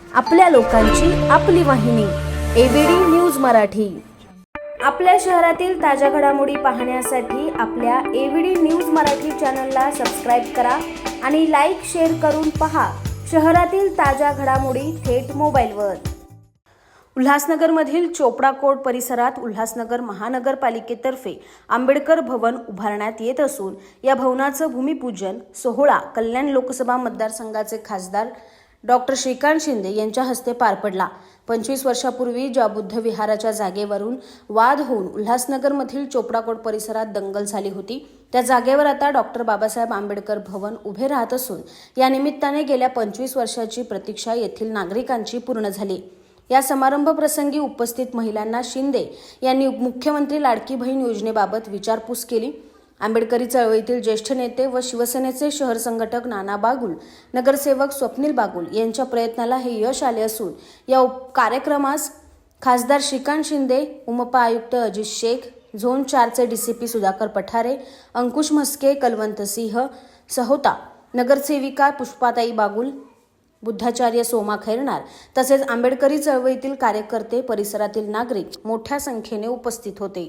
आपल्या लोकांची आपली वाहिनी एबीडी न्यूज मराठी. आपल्या शहरातील ताज्या घडामोडी पाहण्यासाठी आपल्या एबीडी न्यूज मराठी चॅनलला सबस्क्राईब करा आणि लाईक शेअर करून पहा शहरातील ताज्या घडामोडी थेट मोबाईलवर. उल्हासनगरमधील चोपडा कोर्ट परिसरात उल्हासनगर महानगरपालिकेतर्फे आंबेडकर भवन उभारण्यात येत असून या भवनाचं भूमिपूजन सोहळा कल्याण लोकसभा मतदारसंघाचे खासदार डॉक्टर श्रीकांत शिंदे यांच्या हस्ते पार पडला. पंचवीस वर्षापूर्वी ज्या बुद्ध विहाराच्या जागेवरून वाद होऊन उल्हासनगरमधील चोपडाकोट परिसरात दंगल झाली होती त्या जागेवर आता डॉक्टर बाबासाहेब आंबेडकर भवन उभे राहत असून या निमित्ताने गेल्या पंचवीस वर्षाची प्रतीक्षा येथील नागरिकांची पूर्ण झाली. या समारंभ प्रसंगी उपस्थित महिलांना शिंदे यांनी मुख्यमंत्री लाडकी बहीण योजनेबाबत विचारपूस केली. आंबेडकरी चळवळीतील ज्येष्ठ नेते व शिवसेनेचे शहर संघटक नाना बागुल नगरसेवक स्वप्नील बागुल यांच्या प्रयत्नाला हे यश आले असून या उप- कार्यक्रमास खासदार श्रीकांत शिंदे उमपा आयुक्त अजित शेख झोन चारचे डीसीपी सुधाकर पठारे अंकुश म्हस्के कलवंत सिंह सहोता नगरसेविका पुष्पाताई बागुल बुद्धाचार्य सोमा खैरनार तसेच आंबेडकरी चळवळीतील कार्यकर्ते परिसरातील नागरिक मोठ्या संख्येने उपस्थित होते.